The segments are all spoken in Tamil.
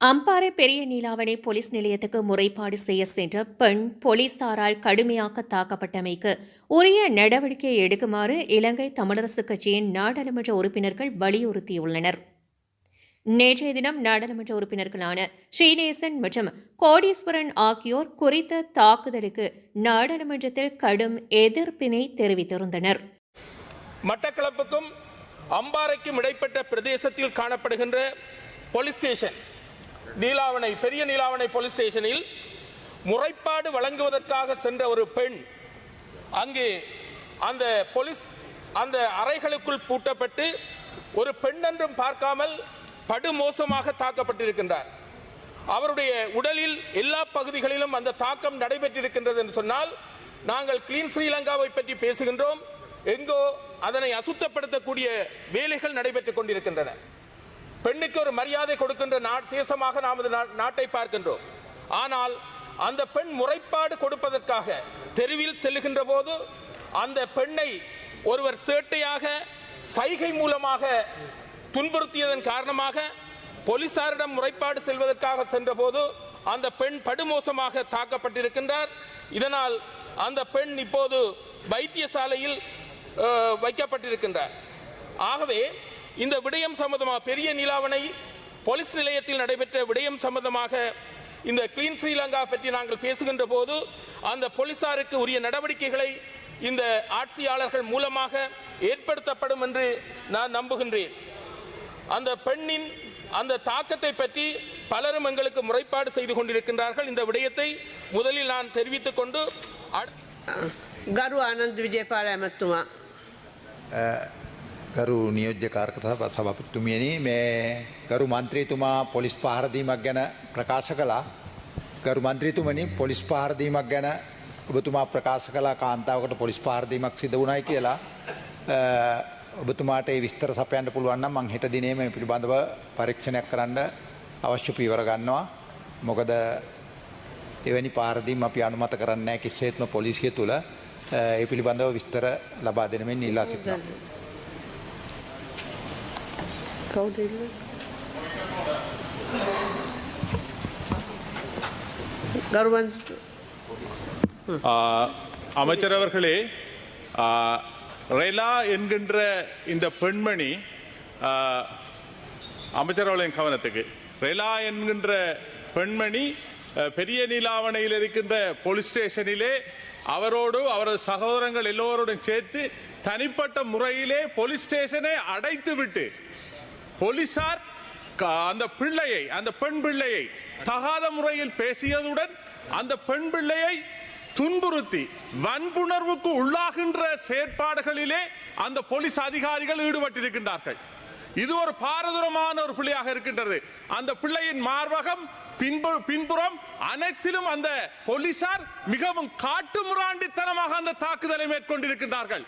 அம்பாறை பெரிய நீலாவணை போலீஸ் நிலையத்துக்கு முறைப்பாடு செய்ய சென்ற பெண் போலீசாரால் கடுமையாக தாக்கப்பட்டமைக்கு உரிய நடவடிக்கை எடுக்குமாறு இலங்கை தமிழரசு கட்சியின் நாடாளுமன்ற உறுப்பினர்கள் வலியுறுத்தியுள்ளனர். நேற்றைய தினம் நாடாளுமன்ற உறுப்பினர்களான ஸ்ரீநேசன் மற்றும் கோடீஸ்வரன் ஆகியோர் குறித்த தாக்குதலுக்கு நாடாளுமன்றத்தில் கடும் எதிர்ப்பினை தெரிவித்திருந்தனர். மட்டக்களப்புக்கும் அம்பாறைக்கும் இடைப்பட்ட பிரதேசத்தில் காணப்படுகின்ற போலீஸ் ஸ்டேஷன் நீலாவணை பெரிய நீலாவணை போலீஸ் ஸ்டேஷனில் முறைப்பாடு வழங்குவதற்காக சென்ற ஒரு பெண் அங்கு அந்த போலீஸ் அந்த அறைகளுக்குள் பூட்டப்பட்டு ஒரு பெண் என்றும் பார்க்காமல் படுமோசமாக தாக்கப்பட்டிருக்கின்றார். அவருடைய உடலில் எல்லா பகுதிகளிலும் அந்த தாக்கம் நடைபெற்றிருக்கின்றது என்று சொன்னால் நாங்கள் கிளீன் ஸ்ரீலங்காவை பற்றி பேசுகின்றோம். எங்கோ அதனை அசுத்தப்படுத்தக்கூடிய வேலைகள் நடைபெற்றுக் கொண்டிருக்கின்றன. பெண்ணுக்கு ஒரு மரியாதை கொடுக்கின்ற தேசமாக நமது நா- நாட்டை பார்க்கின்றோம். ஆனால் அந்த பெண் முறைப்பாடு கொடுப்பதற்காக தெருவில் செல்லுகின்ற போது அந்த பெண்ணை ஒருவர் சேட்டையாக சைகை மூலமாக துன்புறுத்தியதன் காரணமாக போலீசாரிடம் முறைப்பாடு செல்வதற்காக சென்றபோது அந்த பெண் படுமோசமாக தாக்கப்பட்டிருக்கின்றார். இதனால் அந்த பெண் இப்போது வைத்தியசாலையில் வைக்கப்பட்டிருக்கின்றார். ஆகவே இந்த விடயம் சம்பந்தமாக பெரிய நிலாவணை போலீஸ் நிலையத்தில் நடைபெற்ற விடயம் சம்பந்தமாக இந்த கிளீன் ஸ்ரீலங்கா பற்றி நாங்கள் பேசுகின்ற போது அந்த போலீசாருக்கு உரிய நடவடிக்கைகளை இந்த ஆட்சியாளர்கள் மூலமாக ஏற்படுத்தப்படும் என்று நான் நம்புகின்றேன். அந்த பெண்ணின் அந்த தாக்கத்தை பற்றி பலரும் எங்களுக்கு முறைப்பாடு செய்து கொண்டிருக்கின்றார்கள். இந்த விடயத்தை முதலில் நான் தெரிவித்துக் கொண்டு கரு ஆனந்த் விஜயபால மத்துமா ගරු නියෝජ්‍ය කාර්ක සභ- සභපතිතුමියනි මේ ගරු මන්ත්‍රීතුමා පොලිස් පහරදීමක් ගැන ප්‍රකාශ කලා ගරු මන්ත්‍රීතුමනි පොලිස් පහරදීමක් ගැන ඔබතුමා ප්‍රකාශ කලා කාන්තාවකට පොලිස් පාරදීමක් සිද වුණයි කියලා. අ, ඔබතුමාට ඒ විස්තර සපයන්ට පුළුවන්න මං හෙට දිනේ මේ පිළිබඳව පරීක්ෂණයක් කරන්න අවශ්‍ය පීවර ගන්නවා. මොකද එවැනි පාරදීම් අපි අනුමත කරන්න කිස්සේත්ම පොලිසිය තුළ. අ, ඒ පිළිබඳව විස්තර ලබා දෙනමෙන් ඉල්ලා සිටිනවා. cold they uh, அமைச்சர் அவர்களே uh, ரெலா என்கின்ற இந்த பெண்மணி uh, அமைச்சர் அவர்களின் கவனத்துக்கு. ரெலா என்கின்ற பெண்மணி பெரிய நீலாவணையில் இருக்கின்ற போலீஸ் ஸ்டேஷனிலே அவரோடு அவரது சகோதரங்கள் எல்லோரோடும் சேர்த்து தனிப்பட்ட முறையிலே போலீஸ் ஸ்டேஷனை அடைத்து விட்டு போலீசார் அந்த பிள்ளையை அந்த பெண் பிள்ளையை தகாத முறையில் பேசியதுடன் அந்த பெண் பிள்ளையை துன்புறுத்தி வன்புணர்வுக்கு உள்ளாகின்ற செயற்பாடுகளிலே அந்த போலீஸ் அதிகாரிகள் ஈடுபட்டிருக்கின்றார்கள். இது ஒரு பாரதூரமான ஒரு பிள்ளையாக இருக்கின்றது. அந்த பிள்ளையின் மார்பகம் பின்பு- பின்புறம் அனைத்திலும் அந்த போலீசார் மிகவும் காட்டுமிராண்டித்தனமாக அந்த தாக்குதலை மேற்கொண்டிருக்கின்றார்கள்.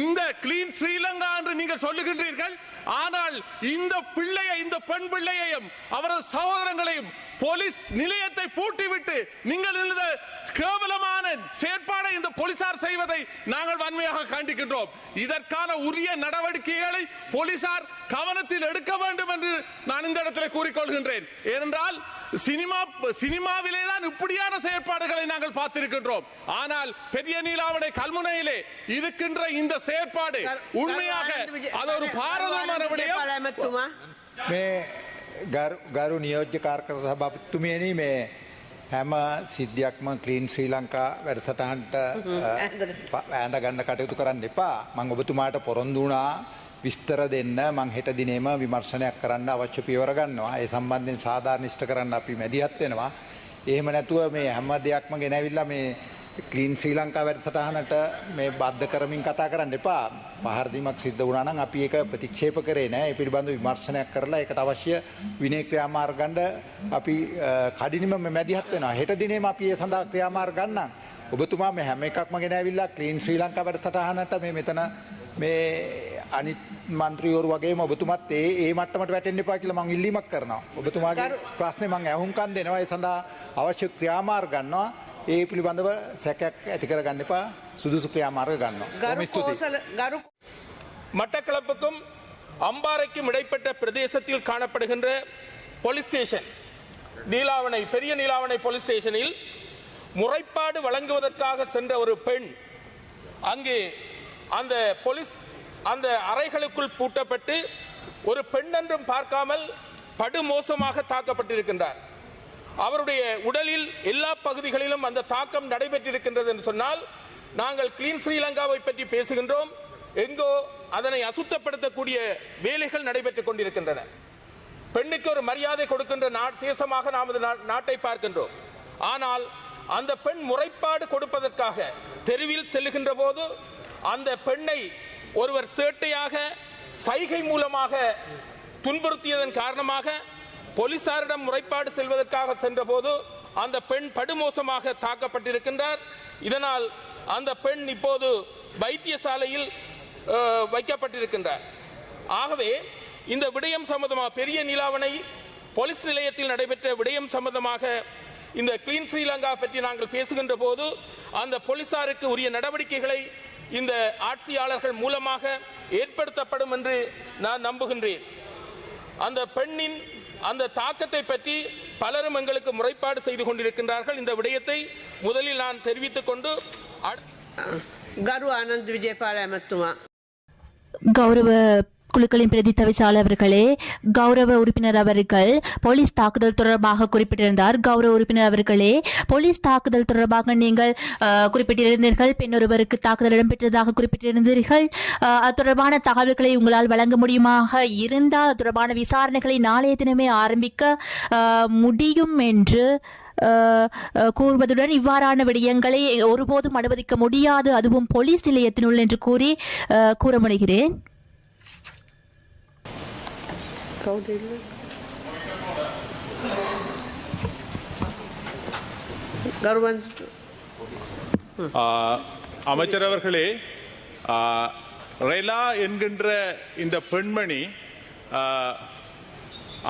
இந்த கிளீன் ஸ்ரீலங்கா என்று நீங்கள் சொல்லுகின்றீர்கள் ஆனால் இந்த பிள்ளையை இந்த பெண் பிள்ளையையும் அவரது சகோதரங்களையும் போலீஸ் நிலையத்தை பூட்டிவிட்டு நீங்கள் இந்த கேவலமான செயற்பாடை இந்த போலீசார் செய்வதை நாங்கள் வன்மையாக காண்டிக்கின்றோம் இதற்கான உரிய நடவடிக்கைகளை போலீசார் கவனத்தில் எடுக்க வேண்டும் என்று நான் இந்த இடத்தில் கூறிக்கொள்கின்றேன் ஏனென்றால் சினிமா சினிமாவிலே தான் இப்படியான செயற்பாடுகளை நாங்கள் பார்த்திருக்கின்றோம் ஆனால் பெரிய நீலாவணை கல்முனையிலே இருக்கின்ற இந்த செயற்பாடு உண்மையாக அது ஒரு பாரதமான விடயம் විජයපාල ඇමත්තුමා. මේ ගරු ගරු නියෝජ්‍ය කාර්ක සභාපතිතුමියනි මේ හැම සිද්ධියක්ම කලීන් ශ්‍රී ලංකා වැඩසටහන්ට ඇඳ ගන්න කටයුතු කරන්න එපා මං ඔබතුමාට පොරොන්දුනා විස්තර දෙන්න මං හෙට දිනේම විමර්ශනයක් කරන්න අවශ්‍ය පියවර ගන්නවා. ඒ සම්බන්ධයෙන් සාධාරනිෂ්ට කරන්න අපි මැදිහත් වෙනවා. එහෙම නැතුව මේ හැම දෙයක්ම ගෙනැවිල්ලා මේ කලීන් ශ්‍රී ලංකා වැඩසටහනට මේ බද්ධ කරමින් කතා කරන්න එපා. පහරදීමක් සිද්ධ වුණා නම් අපි ඒක ප්‍රතික්ෂේප කරේ නෑ. ඒ පිළිබඳව විමර්ශනයක් කරලා ඒකට අවශ්‍ය විනය ක්‍රියාමාර්ග ගන්න අපි අ, කඩිනම මැදිහත් වෙනවා. හෙට දිනේම අපි ඒ සඳහා ක්‍රියාමාර්ග ගන්නම්. ඔබතුමා මේ හැම එකක්ම ගෙන ඇවිල්ලා ක්ලීන් ශ්‍රී ලංකා වැඩසටහනට මේ මෙතන මේ අනිත් මන්ත්‍රීවරු වගේම ඔබතුමත් ඒ ඒ මට්ටමට වැටෙන්න එපා කියලා මං ඉල්ලීමක් කරනවා ඔබතුමාගේ ගරු- ප්‍රශ්නේ මං ඇහුම්කන් දෙනවා ඒ සඳහා අවශ්‍ය ක්‍රියාමාර්ග ගන්නවා ඒ පිළිබඳව සැකයක් ඇති කරගන්න එපා සුදුසු ක්‍රියාමාර්ග ගන්නවා බොහොම ගරු ස්තුතියි. කෝසල ගරු மட்டக்களப்புக்கும் அம்பாறைக்கும் இடைப்பட்ட பிரதேசத்தில் காணப்படுகின்ற போலீஸ் ஸ்டேஷன் நீலாவணை பெரிய நீலாவணை போலீஸ் ஸ்டேஷனில் முறைப்பாடு வழங்குவதற்காக சென்ற ஒரு பெண் அங்கு அந்த போலீஸ் அந்த அறைகளுக்குள் பூட்டப்பட்டு ஒரு பெண் என்றும் பார்க்காமல் படுமோசமாக தாக்கப்பட்டிருக்கின்றார். அவருடைய உடலில் எல்லா பகுதிகளிலும் அந்த தாக்கம் நடைபெற்றிருக்கின்றது என்று சொன்னால் நாங்கள் கிளீன் ஸ்ரீலங்காவை பற்றி பேசுகின்றோம். எங்கோ அதனை அசுத்தப்படுத்தக்கூடிய வேலைகள் நடைபெற்றுக் கொண்டிருக்கின்றன. பெண்ணுக்கு ஒரு மரியாதை கொடுக்கின்ற நா- தேசமாக நாம் நாட்டை பார்க்கின்றோம். ஆனால் அந்த பெண் முறைப்பாடு கொடுப்பதற்காக தெருவில் செல்லுகின்ற போது அந்த பெண்ணை ஒருவர் சேட்டையாக சைகை மூலமாக துன்புறுத்தியதன் காரணமாக போலீசாரிடம் முறைப்பாடு செல்வதற்காக சென்றபோது அந்த பெண் படுமோசமாக தாக்கப்பட்டிருக்கின்றார். இதனால் அந்த பெண் இப்போது வைத்தியசாலையில் வைக்கப்பட்டிருக்கின்றார். ஆகவே இந்த விடயம் சம்பந்தமாக பெரிய நிலாவணை போலீஸ் நிலையத்தில் நடைபெற்ற விடயம் சம்பந்தமாக இந்த கிளீன் ஸ்ரீலங்கா பற்றி நாங்கள் பேசுகின்ற போது அந்த போலீசாருக்கு உரிய நடவடிக்கைகளை இந்த ஆட்சியாளர்கள் மூலமாக ஏற்படுத்தப்படும் என்று நான் நம்புகின்றேன். அந்த பெண்ணின் அந்த தாக்கத்தை பற்றி பலரும் எங்களுக்கு முறைப்பாடு செய்து கொண்டிருக்கின்றார்கள். இந்த விடயத்தை முதலில் நான் தெரிவித்துக் கொண்டு கரு ஆனந்த் விஜயபால மத்துவா கௌரவ குழுக்களின் பிரதி தவிசாளர்களே அவர்களே கௌரவ உறுப்பினர் அவர்கள் போலீஸ் தாக்குதல் தொடர்பாக குறிப்பிட்டிருந்தார். கௌரவ உறுப்பினர் அவர்களே போலீஸ் தாக்குதல் தொடர்பாக நீங்கள் குறிப்பிட்டிருந்தீர்கள். பெண் ஒருவருக்கு தாக்குதல் இடம்பெற்றதாக குறிப்பிட்டிருந்தீர்கள். அது தொடர்பான தகவல்களை உங்களால் வழங்க முடியுமாக இருந்தால் அது தொடர்பான விசாரணைகளை நாளைய தினமே ஆரம்பிக்க முடியும் என்று கூறுவதுடன் இவ்வாறான விடயங்களை ஒருபோதும் அனுமதிக்க முடியாது. அதுவும் போலீஸ் நிலையத்தினுள் என்று கூறி கூற முனைகிறேன் Cold it அமைச்சர் அவர்களே ரெலா என்கின்ற இந்த பெண்மணி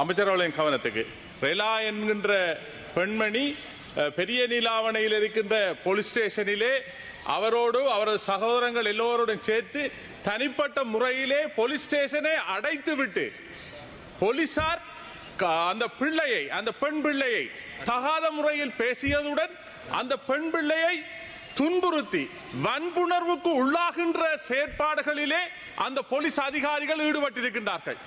அமைச்சர் அவர்களின் கவனத்துக்கு. ரெலா என்கின்ற பெண்மணி பெரிய நீலாவணையில் இருக்கின்ற போலீஸ் ஸ்டேஷனிலே அவரோடு அவரது சகோதரங்கள் எல்லோரோடும் சேர்த்து தனிப்பட்ட முறையிலே போலீஸ் ஸ்டேஷனை அடைத்து விட்டு போலீசார் அந்த பிள்ளையை அந்த பெண் பிள்ளையை தகாத முறையில் பேசியதுடன் அந்த பெண் பிள்ளையை துன்புறுத்தி வன்புணர்வுக்கு உள்ளாகின்ற செயற்பாடுகளிலே அந்த போலீஸ் அதிகாரிகள் ஈடுபட்டிருக்கின்றார்கள்.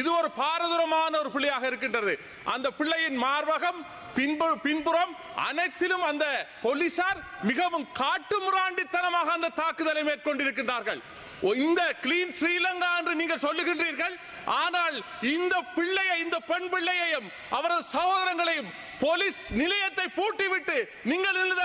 இது ஒரு பாரதூரமான ஒரு பிள்ளையாக இருக்கின்றது. அந்த பிள்ளையின் மார்பகம் பின்பு பின்புறம் அனைத்திலும் அந்த போலீசார் மிகவும் காட்டுமுராண்டித்தனமாக அந்த தாக்குதலை மேற்கொண்டிருக்கின்றார்கள். இந்த கிளீன் ஸ்ரீலங்கா என்று நீங்கள் சொல்லுகின்றீர்கள். ஆனால் இந்த பிள்ளையை இந்த பெண் பிள்ளையையும் அவரது சகோதரங்களையும் போலீஸ் நிலையத்தை பூட்டிவிட்டு நீங்கள் இந்த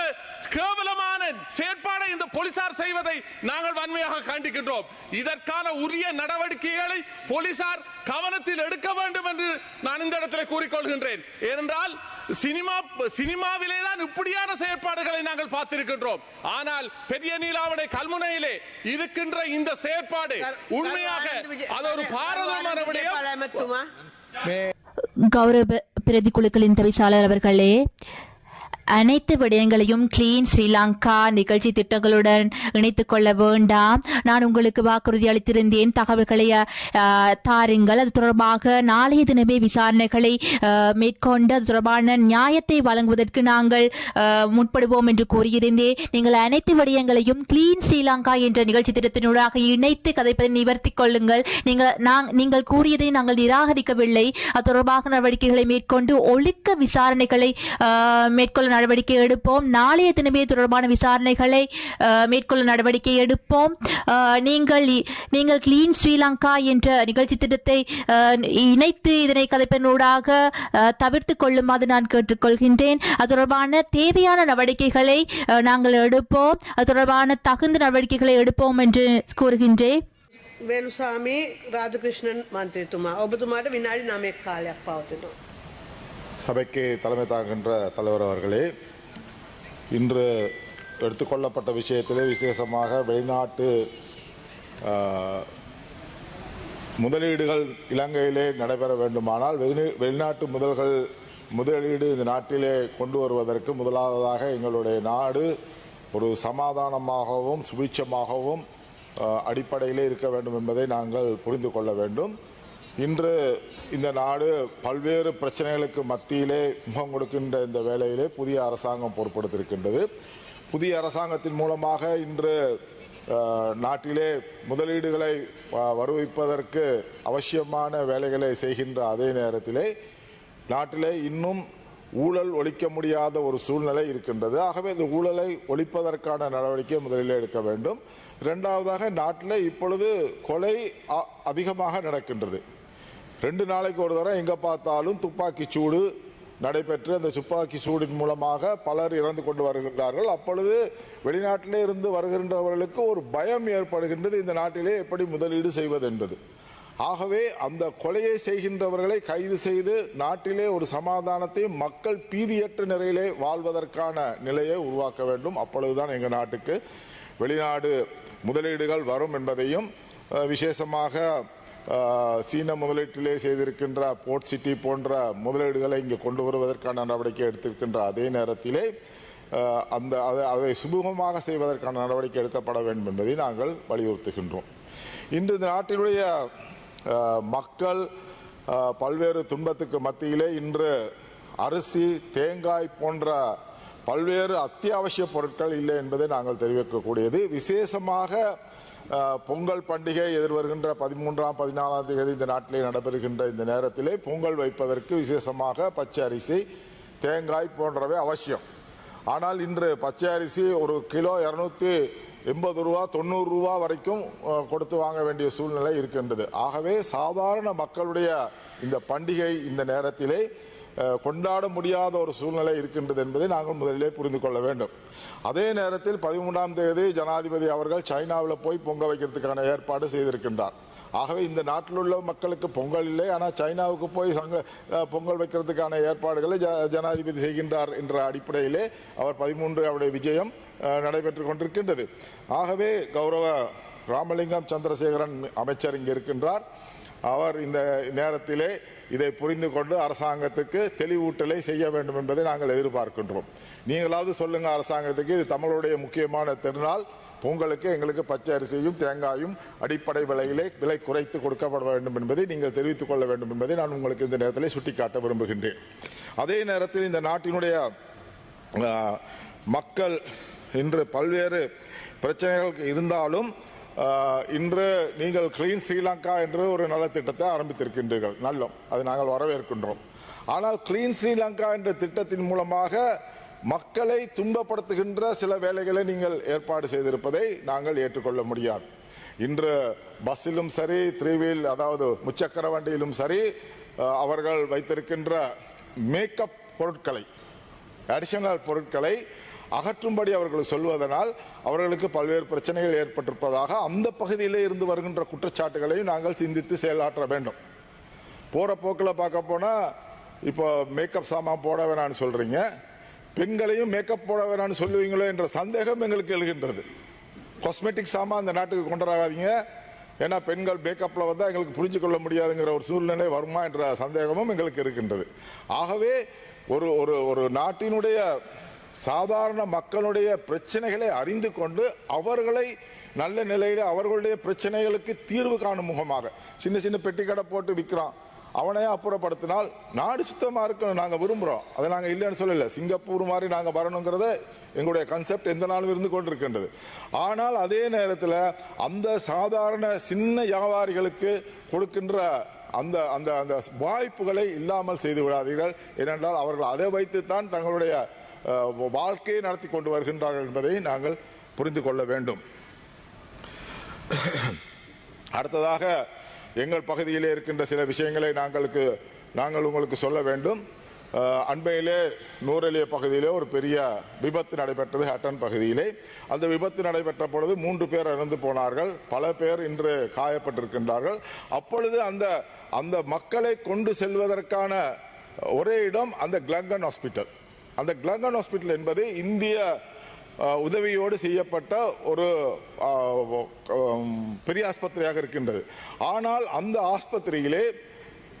கேவலமான செயற்பாடை இந்த போலீசார் செய்வதை நாங்கள் வன்மையாக கண்டிக்கின்றோம். இதற்கான உரிய நடவடிக்கைகளை போலீசார் கவனத்தில் எடுக்க வேண்டும் என்று நான் இந்த இடத்தில் கூறிக்கொள்கின்றேன். ஏனென்றால் சினிமா சினிமாவிலே தான் இப்படியான செயற்பாடுகளை நாங்கள் பார்த்திருக்கின்றோம். ஆனால் பெரிய நீலாவடை கல்முனையிலே இருக்கின்ற இந்த செயற்பாடு உண்மையாக அது ஒரு பாரதமான விடயம். கௌரவ பிரதிக்குழுக்களின் தவிசாளர் அவர்களே அனைத்து விடயங்களையும் கிளீன் ஸ்ரீலங்கா நிகழ்ச்சி திட்டங்களுடன் இணைத்துக் கொள்ள வேண்டாம். நான் உங்களுக்கு வாக்குறுதி அளித்திருந்தேன். தகவல்களை தாருங்கள். அது தொடர்பாக நாளைய தினமே விசாரணைகளை மேற்கொண்டு அது தொடர்பான நியாயத்தை வழங்குவதற்கு நாங்கள் முற்படுவோம் என்று கூறியிருந்தேன். நீங்கள் அனைத்து விடயங்களையும் கிளீன் ஸ்ரீலங்கா என்ற நிகழ்ச்சி திட்டத்தினூடாக இணைத்து கதைப்பதை நிவர்த்திக் கொள்ளுங்கள். நீங்கள் நீங்கள் கூறியதை நாங்கள் நிராகரிக்கவில்லை. அது தொடர்பாக நடவடிக்கைகளை மேற்கொண்டு ஒழுக்க விசாரணைகளை மேற்கொள்ள நடவடிக்கை எடுப்போம். நாளைய தினமே தொடர்பான விசாரணைகளை மேற்கொள்ள நடவடிக்கை எடுப்போம். நீங்கள் நீங்கள் கிளீன் ஸ்ரீலங்கா என்ற நிகழ்ச்சி திட்டத்தை இணைத்து இதனை கதைப்பனூடாக தவிர்த்து கொள்ளுமாறு நான் கேட்டுக்கொள்கின்றேன். அது தொடர்பான தேவையான நடவடிக்கைகளை நாங்கள் எடுப்போம். அது தொடர்பான தகுந்த நடவடிக்கைகளை எடுப்போம் என்று கூறுகின்றேன். வேலுசாமி ராதகிருஷ்ணன் மந்திரித்துமா ஒவ்வொரு வினாடி நாமே காலையாக பார்த்துட்டோம் சபைக்கு தலைமை தாங்குகின்ற தலைவர் அவர்களே இன்று எடுத்துக்கொள்ளப்பட்ட விஷயத்திலே விசேஷமாக வெளிநாட்டு முதலீடுகள் இலங்கையிலே நடைபெற வேண்டுமானால் வெளி- வெளிநாட்டு முதல்கள் முதலீடு இந்த நாட்டிலே கொண்டு வருவதற்கு முதலாவதாக எங்களுடைய நாடு ஒரு சமாதானமாகவும் சுபிட்சமாகவும் அடிப்படையிலே இருக்க வேண்டும் என்பதை நாங்கள் புரிந்து கொள்ள வேண்டும். இன்று இந்த நாடு பல்வேறு பிரச்சனைகளுக்கு மத்தியிலே முகம் கொடுக்கின்ற இந்த வேளையிலே புதிய அரசாங்கம் பொறுப்படுத்திருக்கின்றது புதிய அரசாங்கத்தின் மூலமாக இன்று நாட்டிலே முதலீடுகளை வருவிப்பதற்கு அவசியமான வேலைகளை செய்கின்ற அதே நேரத்திலே நாட்டிலே இன்னும் ஊழல் ஒழிக்க முடியாத ஒரு சூழ்நிலை இருக்கின்றது. ஆகவே இந்த ஊழலை ஒழிப்பதற்கான நடவடிக்கை முதலில் எடுக்க வேண்டும். இரண்டாவதாக நாட்டில் இப்பொழுது கொலை அ- அதிகமாக நடக்கின்றது. ரெண்டு நாளைக்கு ஒரு தரம் எங்கே பார்த்தாலும் துப்பாக்கி சூடு நடைபெற்று அந்த துப்பாக்கி சூடின் மூலமாக பலர் இறந்து கொண்டு வருகின்றார்கள். அப்பொழுது வெளிநாட்டிலே இருந்து வருகின்றவர்களுக்கு ஒரு பயம் ஏற்படுகின்றது. இந்த நாட்டிலே எப்படி முதலீடு செய்வது என்பது. ஆகவே அந்த கொலையை செய்கின்றவர்களை கைது செய்து நாட்டிலே ஒரு சமாதானத்தையும் மக்கள் பீதியற்ற நிலையிலே வாழ்வதற்கான நிலையை உருவாக்க வேண்டும். அப்பொழுதுதான் எங்கள் நாட்டுக்கு வெளிநாடு முதலீடுகள் வரும் என்பதையும் விசேஷமாக சீன முதலீட்டிலே செய்திருக்கின்ற போர்ட் சிட்டி போன்ற முதலீடுகளை இங்கே கொண்டு வருவதற்கான நடவடிக்கை எடுத்திருக்கின்ற அதே நேரத்திலே அந்த அதை- அதை சுமூகமாக செய்வதற்கான நடவடிக்கை எடுக்கப்பட வேண்டும் என்பதை நாங்கள் வலியுறுத்துகின்றோம். இன்று இந்த நாட்டினுடைய மக்கள் பல்வேறு துன்பத்துக்கு மத்தியிலே இன்று அரிசி தேங்காய் போன்ற பல்வேறு அத்தியாவசிய பொருட்கள் இல்லை என்பதை நாங்கள் தெரிவிக்கக்கூடியது. விசேஷமாக பொங்கல் பண்டிகை எதிர்வருகின்ற பதிமூன்றாம் பதினாலாம் தேதி இந்த நாட்டிலே நடைபெறுகின்ற இந்த நேரத்திலே பொங்கல் வைப்பதற்கு விசேஷமாக பச்சை அரிசி தேங்காய் போன்றவை அவசியம். ஆனால் இன்று பச்சை அரிசி ஒரு கிலோ இரநூத்தி எண்பது ரூபா தொண்ணூறு ரூபா வரைக்கும் கொடுத்து வாங்க வேண்டிய சூழ்நிலை இருக்கின்றது. ஆகவே சாதாரண மக்களுடைய இந்த பண்டிகை இந்த நேரத்திலே கொண்டாட முடியாத ஒரு சூழ்நிலை இருக்கின்றது என்பதை நாங்கள் முதலிலே புரிந்து கொள்ள வேண்டும். அதே நேரத்தில் பதிமூன்றாம் தேதி ஜனாதிபதி அவர்கள் சைனாவில் போய் பொங்க வைக்கிறதுக்கான ஏற்பாடு செய்திருக்கின்றார். ஆகவே இந்த நாட்டில் உள்ள மக்களுக்கு பொங்கல் இல்லை ஆனால் சைனாவுக்கு போய் சங்க பொங்கல் வைக்கிறதுக்கான ஏற்பாடுகளை ஜ- ஜனாதிபதி செய்கின்றார் என்ற அடிப்படையிலே அவர் பதிமூன்று அவருடைய விஜயம் நடைபெற்று கொண்டிருக்கின்றது. ஆகவே கௌரவ ராமலிங்கம் சந்திரசேகரன் அமைச்சர் இங்கே இருக்கின்றார். அவர் இந்த நேரத்திலே இதை புரிந்து கொண்டு அரசாங்கத்துக்கு தெளிவூட்டலை செய்ய வேண்டும் என்பதை நாங்கள் எதிர்பார்க்கின்றோம். நீங்களாவது சொல்லுங்க அரசாங்கத்துக்கு இது தமிழுடைய முக்கியமான திருநாள். பொங்கலுக்கு எங்களுக்கு பச்சை அரிசியும் தேங்காயும் அடிப்படை விலையிலே விலை குறைத்து கொடுக்கப்பட வேண்டும் என்பதை நீங்கள் தெரிவித்துக் கொள்ள வேண்டும் என்பதை நான் உங்களுக்கு இந்த நேரத்தில் சுட்டிக்காட்ட விரும்புகின்றேன். அதே நேரத்தில் இந்த நாட்டினுடைய மக்கள் இன்று பல்வேறு பிரச்சனைகள் இருந்தாலும் இன்று நீங்கள் கிளீன் ஸ்ரீலங்கா என்று ஒரு நலத்திட்டத்தை ஆரம்பித்திருக்கின்றீர்கள். நல்லோம். அதை நாங்கள் வரவேற்கின்றோம். ஆனால் கிளீன் ஸ்ரீலங்கா என்ற திட்டத்தின் மூலமாக மக்களை துன்பப்படுத்துகின்ற சில வேலைகளை நீங்கள் ஏற்பாடு செய்திருப்பதை நாங்கள் ஏற்றுக்கொள்ள முடியாது. இன்று பஸ்ஸிலும் சரி த்ரீவீல் அதாவது முச்சக்கர வண்டியிலும் சரி அவர்கள் வைத்திருக்கின்ற மேக்கப் பொருட்களை அடிஷனல் பொருட்களை அகற்றும்படி அவர்கள் சொல்வதனால் அவர்களுக்கு பல்வேறு பிரச்சனைகள் ஏற்பட்டிருப்பதாக அந்த பகுதியிலே இருந்து வருகின்ற குற்றச்சாட்டுகளையும் நாங்கள் சிந்தித்து செயலாற்ற வேண்டும். போகிற போக்கில் பார்க்க போனால் இப்போ மேக்கப் சாமான் போட வேணான்னு சொல்கிறீங்க பெண்களையும் மேக்கப் போட வேணான்னு சொல்லுவீங்களோ என்ற சந்தேகம் எங்களுக்கு எழுகின்றது. காஸ்மெட்டிக் சாமான் அந்த நாட்டுக்கு கொண்டு வராதீங்க ஏன்னா பெண்கள் மேக்கப்பில் வந்தால் எங்களுக்கு புரிஞ்சு கொள்ள முடியாதுங்கிற ஒரு சூழ்நிலை வருமா என்ற சந்தேகமும் எங்களுக்கு இருக்கின்றது. ஆகவே ஒரு ஒரு ஒரு நாட்டினுடைய சாதாரண மக்களுடைய பிரச்சனைகளை அறிந்து கொண்டு அவர்களை நல்ல நிலையில் அவர்களுடைய பிரச்சனைகளுக்கு தீர்வு காணும் முகமாக. சின்ன சின்ன பெட்டி கடை போட்டு விற்கிறான் அவனையே அப்புறப்படுத்தினால் நாடு சுத்தமாக இருக்கணும் நாங்கள் விரும்புகிறோம் அதை நாங்கள் இல்லைன்னு சொல்லலை. சிங்கப்பூர் மாதிரி நாங்கள் வரணுங்கிறத எங்களுடைய கன்செப்ட் எந்த நாளும் இருந்து கொண்டிருக்கின்றது. ஆனால் அதே நேரத்தில் அந்த சாதாரண சின்ன வியாபாரிகளுக்கு கொடுக்கின்ற அந்த அந்த அந்த வாய்ப்புகளை இல்லாமல் செய்து விடாதீர்கள். ஏனென்றால் அவர்கள் அதை வைத்துத்தான் தங்களுடைய வாழ்க்கையை நடத்தி கொண்டு வருகின்றார்கள் என்பதை நாங்கள் புரிந்து கொள்ள வேண்டும். அடுத்ததாக எங்கள் பகுதியிலே இருக்கின்ற சில விஷயங்களை நாங்களுக்கு நாங்கள் உங்களுக்கு சொல்ல வேண்டும். அண்மையிலே நூரெலிய பகுதியிலே ஒரு பெரிய விபத்து நடைபெற்றது ஹட்டன் பகுதியிலே. அந்த விபத்து நடைபெற்ற பொழுது மூன்று பேர் இறந்து போனார்கள். பல பேர் இன்று காயப்பட்டிருக்கின்றார்கள். அப்பொழுது அந்த அந்த மக்களை கொண்டு செல்வதற்கான ஒரே இடம் அந்த கிளங்கன் ஹாஸ்பிட்டல். அந்த கிளங்கன் ஹாஸ்பிட்டல் என்பது இந்திய உதவியோடு செய்யப்பட்ட ஒரு பெரிய ஆஸ்பத்திரியாக இருக்கின்றது. ஆனால் அந்த ஆஸ்பத்திரியிலே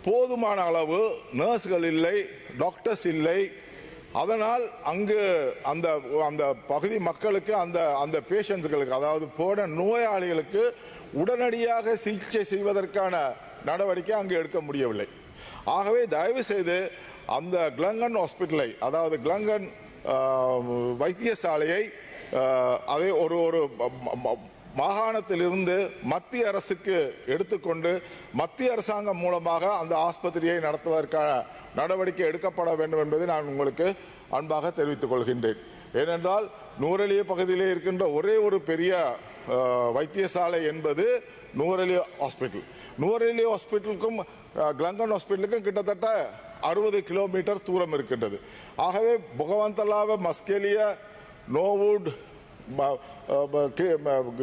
போதுமான அளவு நர்ஸ்கள் இல்லை டாக்டர்ஸ் இல்லை. அதனால் அங்கு அந்த அந்த பகுதி மக்களுக்கு அந்த அந்த பேஷண்ட்ஸ்களுக்கு அதாவது போன நோயாளிகளுக்கு உடனடியாக சிகிச்சை செய்வதற்கான நடவடிக்கை அங்கு எடுக்க முடியவில்லை. ஆகவே தயவு செய்து அந்த கிளங்கன் ஹாஸ்பிட்டலை அதாவது கிளங்கன் வைத்தியசாலையை அதை ஒரு ஒரு மாகாணத்திலிருந்து மத்திய அரசுக்கு எடுத்துக்கொண்டு மத்திய அரசாங்கம் மூலமாக அந்த ஆஸ்பத்திரியை நடத்துவதற்கான நடவடிக்கை எடுக்கப்பட வேண்டும் என்பதை நான் உங்களுக்கு அன்பாக தெரிவித்துக் கொள்கின்றேன். ஏனென்றால் நூரெலிய பகுதியிலே இருக்கின்ற ஒரே ஒரு பெரிய வைத்தியசாலை என்பது நூரெலிய ஹாஸ்பிட்டல். நூரெலிய ஹாஸ்பிட்டலுக்கும் கிளங்கன் ஹாஸ்பிட்டலுக்கும் கிட்டத்தட்ட அறுபது கிலோமீட்டர் தூரம் இருக்கின்றது. ஆகவே புகவந்தலாவ மஸ்கெலிய நோவுட் ம-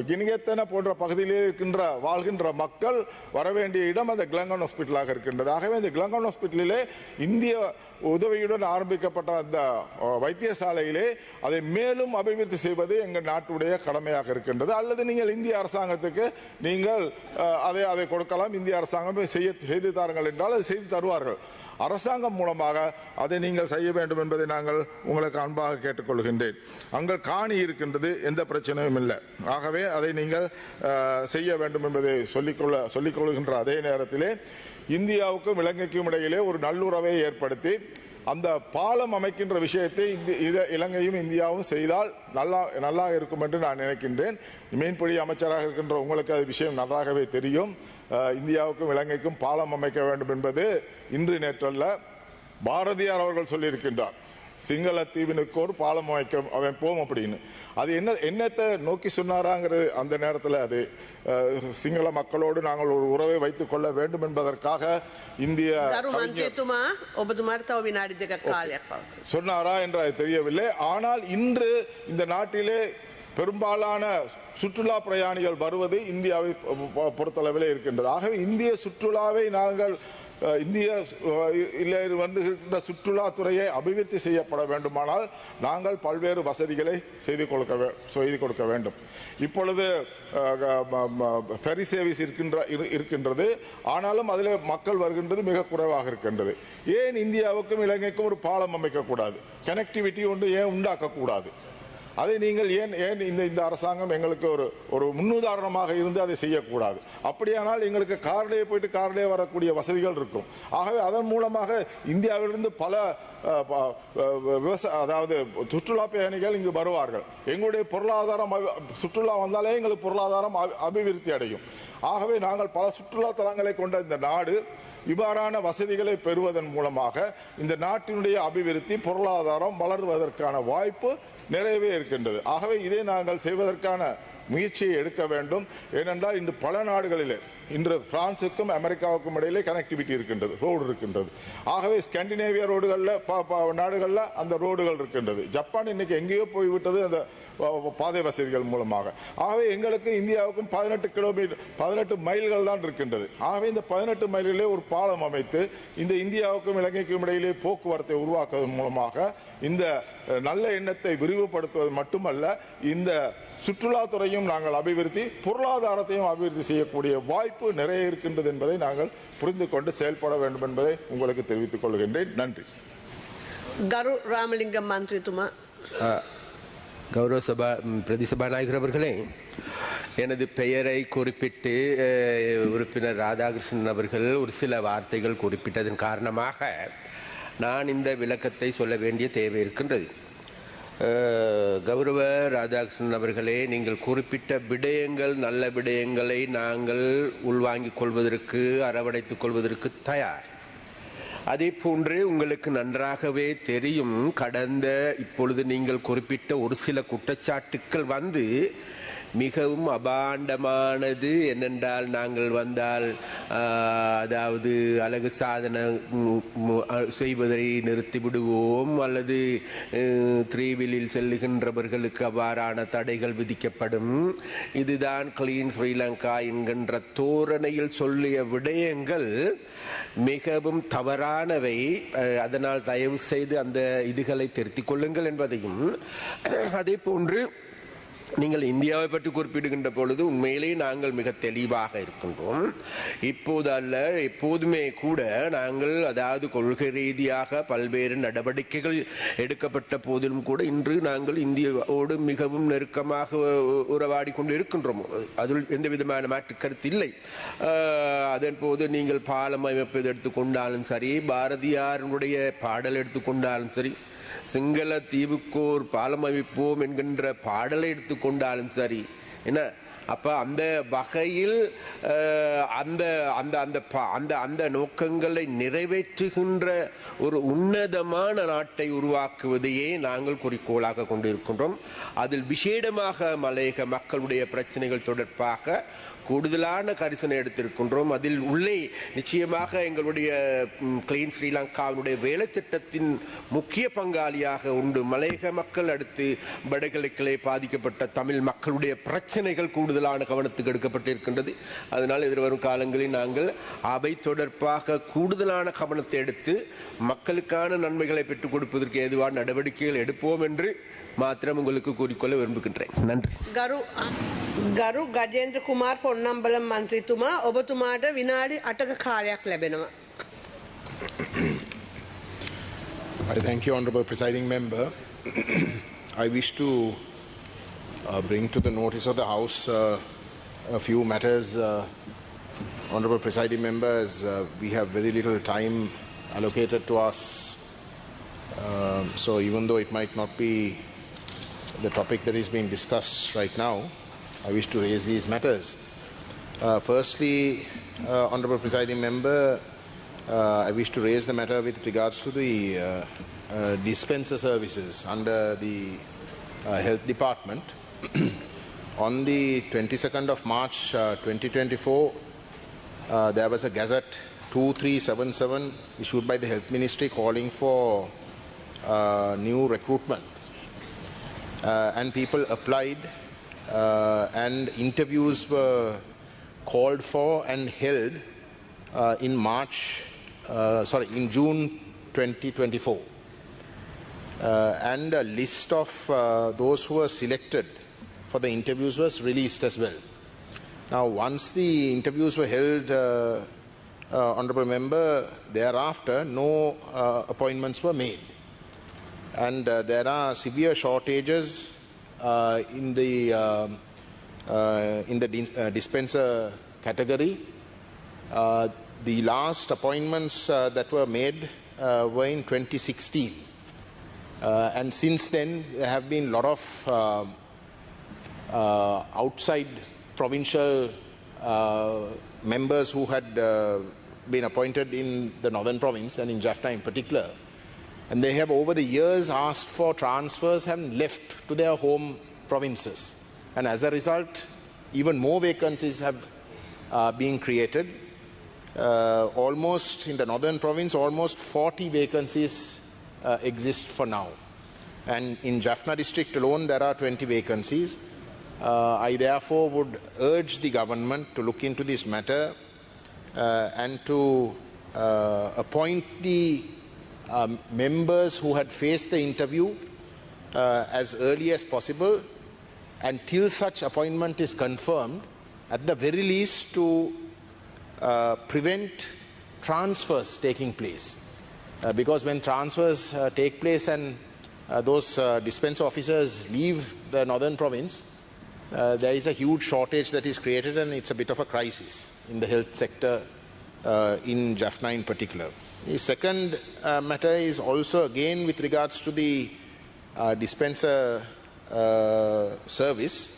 கினிகத்தன போன்ற பகுதியிலே இருக்கின்ற வாழ்கின்ற மக்கள் வரவேண்டிய இடம் அந்த கிளங்கன் ஹாஸ்பிட்டலாக இருக்கின்றது. ஆகவே இந்த கிளங்கன் ஹாஸ்பிட்டலிலே இந்திய உதவியுடன் ஆரம்பிக்கப்பட்ட அந்த வைத்தியசாலையிலே அதை மேலும் அபிவிருத்தி செய்வது எங்கள் நாட்டுடைய கடமையாக இருக்கின்றது. அல்லது நீங்கள் இந்திய அரசாங்கத்துக்கு நீங்கள் அதை அதை கொடுக்கலாம். இந்திய அரசாங்கம் செய்ய செய்து தாருங்கள் என்றால் அதை செய்து தருவார்கள். அரசாங்கம் மூலமாக அதை நீங்கள் செய்ய வேண்டும் என்பதை நாங்கள் உங்களுக்கு அன்பாக கேட்டுக்கொள்கின்றேன். அங்கே காணி இருக்கின்றது எந்த பிரச்சனையும் இல்லை. ஆகவே அதை நீங்கள் செய்ய வேண்டும் என்பதை சொல்லிக்கொள்ள சொல்லிக்கொள்கின்ற அதே நேரத்திலே இந்தியாவுக்கும் இலங்கைக்கும் இடையிலே ஒரு நல்லுறவை ஏற்படுத்தி அந்த பாலம் அமைக்கின்ற விஷயத்தை இந்த இலங்கையும் இந்தியாவும் செய்தால் நல்லா நல்லா இருக்கும் என்று நான் நினைக்கின்றேன். மீன்பிடி அமைச்சராக இருக்கின்ற உங்களுக்கு அது விஷயம் நன்றாகவே தெரியும். இந்தியாவுக்கும் இலங்கைக்கும் பாலம் அமைக்க வேண்டும் என்பது இன்று நேற்றல்ல. பாரதியார் அவர்கள் சொல்லியிருக்கின்றார். சிங்கள தீவினுக்கு ஒரு பாலம் வைக்க அவன் போம் அப்படின்னு. அது என்ன என்னத்தை நோக்கி சொன்னாராங்கிறது அந்த நேரத்தில் அது சிங்கள மக்களோடு நாங்கள் ஒரு உறவை வைத்துக் கொள்ள வேண்டும் என்பதற்காக இந்திய சொன்னாரா என்று அது தெரியவில்லை. ஆனால் இன்று இந்த நாட்டிலே பெரும்பாலான சுற்றுலா பிரயாணிகள் வருவது இந்தியாவை பொறுத்தளவில் இருக்கின்றது. ஆகவே இந்திய சுற்றுலாவை நாங்கள் இந்திய இல்லை வந்துகின்ற சுற்றுலாத்துறையை அபிவிருத்தி செய்யப்பட வேண்டுமானால் நாங்கள் பல்வேறு வசதிகளை செய்து கொடுக்க செய்து கொடுக்க வேண்டும். இப்பொழுது ஃபெரி சர்வீஸ் இருக்கின்ற இரு- இருக்கின்றது. ஆனாலும் அதில் மக்கள் வருகின்றது மிக குறைவாக இருக்கின்றது. ஏன் இந்தியாவுக்கும் இலங்கைக்கும் ஒரு பாலம் அமைக்கக்கூடாது? கனெக்டிவிட்டி ஒன்று ஏன் உண்டாக்கக்கூடாது? அதை நீங்கள் ஏன் ஏன் இந்த இந்த அரசாங்கம் எங்களுக்கு ஒரு ஒரு முன்னுதாரணமாக இருந்து அதை செய்யக்கூடாது? அப்படியானால் எங்களுக்கு கார்லேயே போயிட்டு கார்லேயே வரக்கூடிய வசதிகள் இருக்கும். ஆகவே அதன் மூலமாக இந்தியாவிலிருந்து பல விவசாய அதாவது சுற்றுலா பயணிகள் இங்கு வருவார்கள். எங்களுடைய பொருளாதாரம் சுற்றுலா வந்தாலே எங்களுக்கு பொருளாதாரம் அபிவிருத்தி அடையும். ஆகவே நாங்கள் பல சுற்றுலா தலங்களை கொண்ட இந்த நாடு இவ்வாறான வசதிகளை பெறுவதன் மூலமாக இந்த நாட்டினுடைய அபிவிருத்தி பொருளாதாரம் வளருவதற்கான வாய்ப்பு நிறையவே இருக்கின்றது. ஆகவே இதை நாங்கள் செய்வதற்கான முயற்சியை எடுக்க வேண்டும். ஏனென்றால் இன்று பல நாடுகளிலே இன்று பிரான்சுக்கும் அமெரிக்காவுக்கும் இடையிலே கனெக்டிவிட்டி இருக்கின்றது ரோடு இருக்கின்றது. ஆகவே ஸ்கண்டினேவியா ரோடுகளில் நாடுகளில் அந்த ரோடுகள் இருக்கின்றது. ஜப்பான் இன்னைக்கு எங்கேயோ போய்விட்டது அந்த பாதை வசதிகள் மூலமாக. ஆகவே எங்களுக்கு இந்தியாவுக்கும் பதினெட்டு கிலோமீட்டர் பதினெட்டு மைல்கள் தான் இருக்கின்றது. ஆகவே இந்த பதினெட்டு மைல்களிலே ஒரு பாலம் அமைத்து இந்த இந்தியாவுக்கும் இலங்கைக்கும் இடையிலே போக்குவரத்தை உருவாக்குவதன் மூலமாக இந்த நல்ல எண்ணத்தை விரிவுபடுத்துவது மட்டுமல்ல இந்த சுற்றுலாத்துறையும் நாங்கள் அபிவிருத்தி பொருளாதாரத்தையும் அபிவிருத்தி செய்யக்கூடிய வாய்ப்பு நிறைய இருக்கின்றது என்பதை நாங்கள் புரிந்து கொண்டு செயல்பட வேண்டும் என்பதை உங்களுக்கு தெரிவித்துக் கொள்கின்றேன். நன்றி. கரு ராமலிங்கம் மந்திரி துமா. கௌரவ சபா பிரதி சபாநாயகர் அவர்களே எனது பெயரை குறிப்பிட்டு உறுப்பினர் ராதாகிருஷ்ணன் அவர்கள் ஒரு சில வார்த்தைகள் குறிப்பிட்டதன் காரணமாக நான் இந்த விளக்கத்தை சொல்ல வேண்டிய தேவை இருக்கின்றது. கௌரவ ராதாகிருஷ்ணன் அவர்களே நீங்கள் குறிப்பிட்ட விடயங்கள் நல்ல விடயங்களை நாங்கள் உள்வாங்கிக் கொள்வதற்கு அரவணைத்துக் கொள்வதற்கு தயார். அதே போன்று உங்களுக்கு நன்றாகவே தெரியும் கடந்த இப்பொழுது நீங்கள் குறிப்பிட்ட ஒரு சில குற்றச்சாட்டுக்கள் வந்து மிகவும் அபாண்டமானது என்னென்றால் நாங்கள் வந்தால் அதாவது அழகு சாதனம் செய்வதை நிறுத்தி விடுவோம் அல்லது த்ரீவிலில் செல்லுகின்றவர்களுக்கு அவ்வாறான தடைகள் விதிக்கப்படும். இதுதான் கிளீன் ஸ்ரீலங்கா என்கின்ற தோரணையில் சொல்லிய விடயங்கள். மிகவும் தவறானவை. அதனால் தயவு செய்து அந்த இதுகளை திருத்திக் கொள்ளுங்கள் என்பதையும். அதே போன்று நீங்கள் இந்தியாவை பற்றி குறிப்பிடுகின்ற பொழுது உண்மையிலேயே நாங்கள் மிக தெளிவாக இருக்கின்றோம். இப்போது அல்ல எப்போதுமே கூட நாங்கள் அதாவது கொள்கை ரீதியாக பல்வேறு நடவடிக்கைகள் எடுக்கப்பட்ட போதிலும் கூட இன்று நாங்கள் இந்தியாவோடு மிகவும் நெருக்கமாக உறவாடி கொண்டு இருக்கின்றோம் அதில் எந்த விதமான மாற்று கருத்து இல்லை. அதன் போது நீங்கள் பாலம் அமைப்பது எடுத்துக்கொண்டாலும் சரி பாரதியாருடைய பாடல் எடுத்துக்கொண்டாலும் சரி சிங்கள தீவுக்கோர் பாலம் அமைப்போம் என்கின்ற பாடலை எடுத்துக்கொண்டாலும் சரி. என்ன? அப்ப அந்த வகையில் அந்த அந்த அந்த ப- அந்த அந்த நோக்கங்களை நிறைவேற்றுகின்ற ஒரு உன்னதமான நாட்டை உருவாக்குவதையே நாங்கள் குறிக்கோளாக கொண்டிருக்கின்றோம். அதில் விசேடமாக மலையக மக்களுடைய பிரச்சனைகள் தொடர்பாக கூடுதலான கரிசனை எடுத்திருக்கின்றோம். அதில் உள்ளே நிச்சயமாக எங்களுடைய கிளீன் ஸ்ரீலங்காவினுடைய வேலை திட்டத்தின் முக்கிய பங்காளியாக உண்டு. மலையக மக்கள் அடுத்து வடகிழக்கிலே பாதிக்கப்பட்ட தமிழ் மக்களுடைய பிரச்சனைகள் கூடுதலான கவனத்துக்கு எடுக்கப்பட்டிருக்கின்றது. அதனால் எதிர்வரும் காலங்களில் நாங்கள் அவை தொடர்பாக கூடுதலான கவனத்தை எடுத்து மக்களுக்கான நன்மைகளை பெற்றுக் கொடுப்பதற்கு ஏதுவான நடவடிக்கைகள் எடுப்போம் என்று மாத்திரம் உங்களுக்கு கூறிக்கொள்ள விரும்புகின்றேன். நன்றி. ගරු ගරු ගජේන්ද්‍ර කුමාර් පොන්නම්බලම් මන්ත්‍රීතුමා ඔබතුමාට විනාඩි අටක කාලයක් ලැබෙනවා. I thank you, Honorable Presiding Member. I wish to uh, bring to the notice of the House uh, a few matters. Uh, Honorable Presiding Member, as uh, we have very little time allocated to us, um, so even though it might not be the topic that is being discussed right now, I wish to raise these matters. Uh, firstly, uh, Honorable Presiding Member, uh, I wish to raise the matter with regards to the uh, uh, dispenser services under the Health Department. On the 22nd of March uh, 2024, uh, there was a Gazette 2377 issued by the Health Ministry calling for uh, new recruitment. Uh, and people applied, and interviews were called for and held uh, in March, uh, sorry, in June 2024. Uh, and a list of uh, those who were selected for the interviews was released as well. Now, once the interviews were held, uh, uh, Honorable Member, thereafter no uh, appointments were made. And uh, there are severe shortages uh, in the, um uh, in the dis- uh, dispenser category. Uh, the last appointments uh, that were made uh, were in 2016. Uh, and since then, there have been a lot of uh, uh, outside provincial uh, members who had uh, been appointed in the northern province and in Jaffna in particular. And they have over the years asked for transfers and left to their home provinces. And as a result, even more vacancies have uh, been created. Uh, almost in the northern province, almost 40 vacancies uh, exist for now. And in Jaffna district alone, there are 20 vacancies. Uh, I therefore would urge the government to look into this matter uh, and to uh, appoint the um, members who had faced the interview uh, as early as possible until such appointment is confirmed, at the very least to uh, prevent transfers taking place. Uh, because when transfers uh, take place and uh, those uh, dispenser officers leave the northern province, there is a huge shortage that is created and it's a bit of a crisis in the health sector uh, in Jaffna in particular. The second uh, matter is also again with regards to the uh, dispenser uh, service.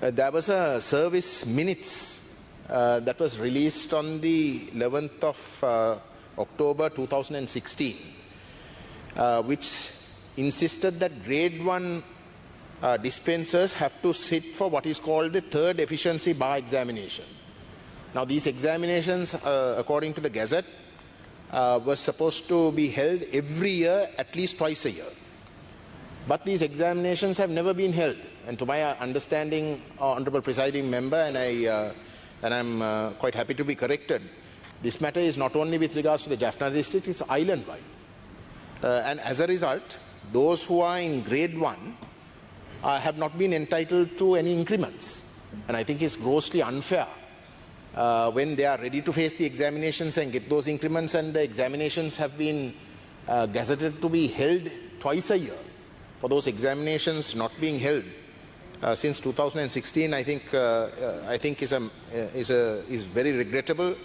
Uh, there was a service minutes uh, that was released on the 11th of October 2016, uh, which insisted that grade 1 uh, dispensers have to sit for what is called the third efficiency bar examination. Now, these examinations, uh, according to the Gazette, uh, were supposed to be held every year, at least twice a year. But these examinations have never been held. And to my understanding, uh, Honorable Presiding Member, and, I, uh, and I'm uh, quite happy to be corrected, this matter is not only with regards to the Jaffna district, it's island-wide. Uh, and as a result, those who are in grade 1 uh, have not been entitled to any increments. And I think it's grossly unfair uh, when they are ready to face the examinations and get those increments, and the examinations have been uh, gazetted to be held twice a year. For those examinations not being held uh, since 2016, I think uh, uh, I think is a is a is very regrettable.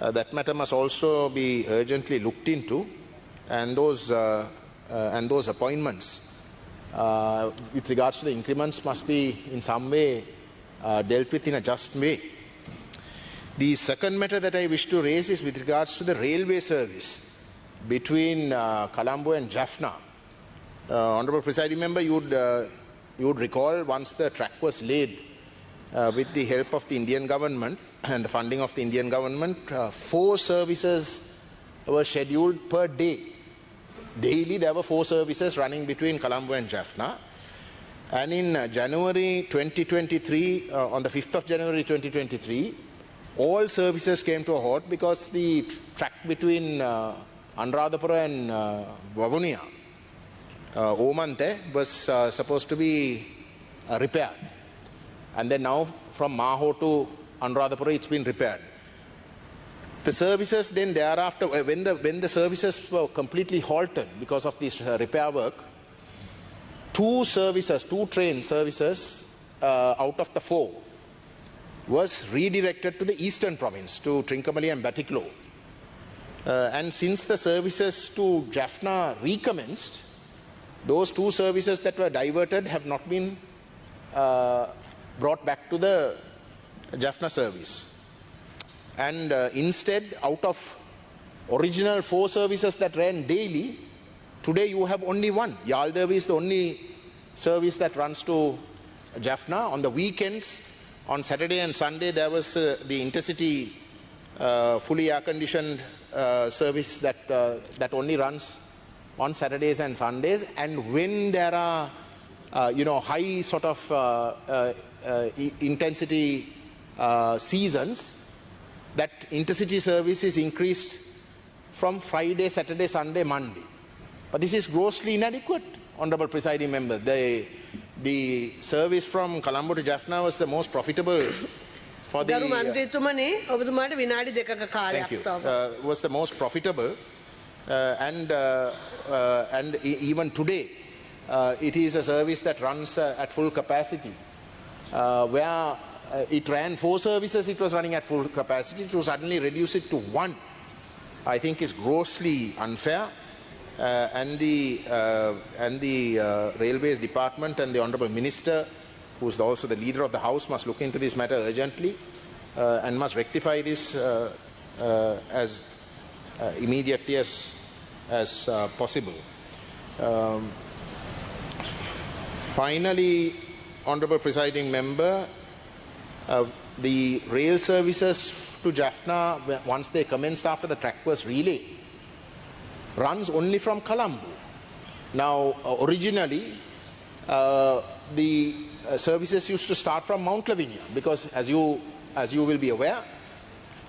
Uh, that matter must also be urgently looked into, and those uh, uh, and those appointments uh, with regards to the increments must be in some way uh, dealt with in a just way. The second matter that I wish to raise is with regards to the railway service between uh, Colombo and Jaffna. Uh, Honorable Presiding Member, you would, uh, you would recall once the track was laid uh, with the help of the Indian government and the funding of the Indian government, uh, four services were scheduled per day. Daily, there were four services running between Colombo and Jaffna. And in January 2023, uh, on the 5th of January 2023, all services came to a halt because the track between uh, Anuradhapura and uh, Vavonia, uh, Omante, was uh, supposed to be uh, repaired. And then now from Maho to Anuradhapura, it's been repaired. The services then thereafter, uh, when the, when the services were completely halted because of this uh, repair work, two services, two train services uh, out of the four was redirected to the eastern province, to Trincomalee and Batiklo. Uh, and since the services to Jaffna recommenced, those two services that were diverted have not been uh, brought back to the Jaffna service. And uh, instead, out of original four services that ran daily, today you have only one. Yaldevi is the only service that runs to Jaffna. On the weekends, on Saturday and Sunday, there was uh, the intercity uh, fully air conditioned uh, service that, uh, that only runs on Saturdays and Sundays. And when there are, uh, you know, high sort of intensity seasons, that intercity service is increased from Friday, Saturday, Sunday, Monday. But this is grossly inadequate, Honorable Presiding Member the service from Colombo to Jaffna was the most profitable for the. ගරු uh, මන්ත්‍රීතුමනි ඔබතුමාට විනාඩි දෙකක කාලයක් Thank you. තව. Uh, was the most profitable, uh, and uh, uh, and e- even today, uh, it is a service that runs uh, at full capacity. Uh, where uh, it ran four services, it was running at full capacity. To suddenly reduce it to one, I think is grossly unfair. Uh, and the uh, and the uh, railways department and the honourable minister, who is also the leader of the house, must look into this matter urgently and must rectify this as immediately as as possible. Um, finally, honourable presiding member, uh, the rail services to Jaffna, once they commenced after the track was relayed, runs only from Colombo. Now, uh, originally, uh, the uh, services used to start from Mount Lavinia because, as you, as you will be aware,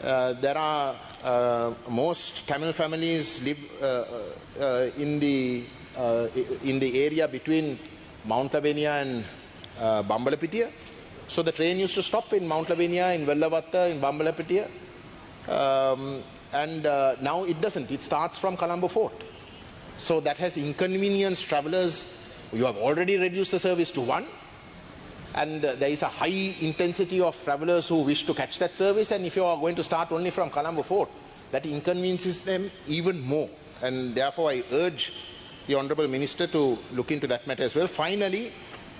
uh, there are uh, most Tamil families live uh, in the in the area between Mount Lavinia and uh, Bambalapitiya. So the train used to stop in Mount Lavinia, in Vellavatta, in Bambalapitiya, um, and uh, now it doesn't. It starts from Colombo Fort. So that has inconvenienced travelers. You have already reduced the service to one, and uh, there is a high intensity of travelers who wish to catch that service. And if you are going to start only from Colombo Fort, that inconveniences them even more. And therefore, I urge the Honourable Minister to look into that matter as well. Finally,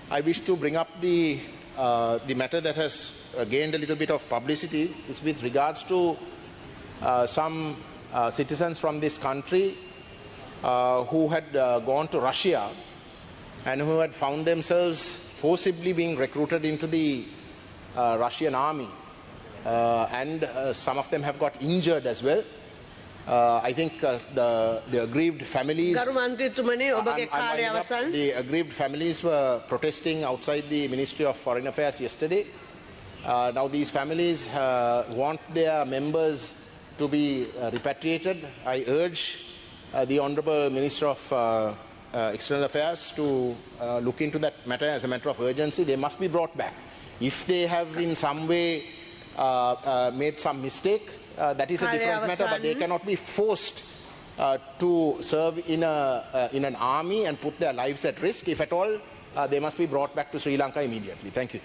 I wish to bring up the, uh, the matter that has uh, gained a little bit of publicity is with regards to uh, some uh, citizens from this country uh, who had gone to Russia and who had found themselves forcibly being recruited into the Russian army. and some of them have got injured as well. Uh, I think uh, the, the aggrieved families. I'm, I'm the aggrieved families were protesting outside the Ministry of Foreign Affairs yesterday. Uh, now these families want their members to be uh, repatriated. I urge uh, the Honorable Minister of uh, uh, External Affairs to uh, look into that matter as a matter of urgency. They must be brought back. If they have in some way uh, uh, made some mistake, uh, that is a different matter, but they cannot be forced uh, to serve in, a, uh, in an army and put their lives at risk. If at all, uh, they must be brought back to Sri Lanka immediately. Thank you.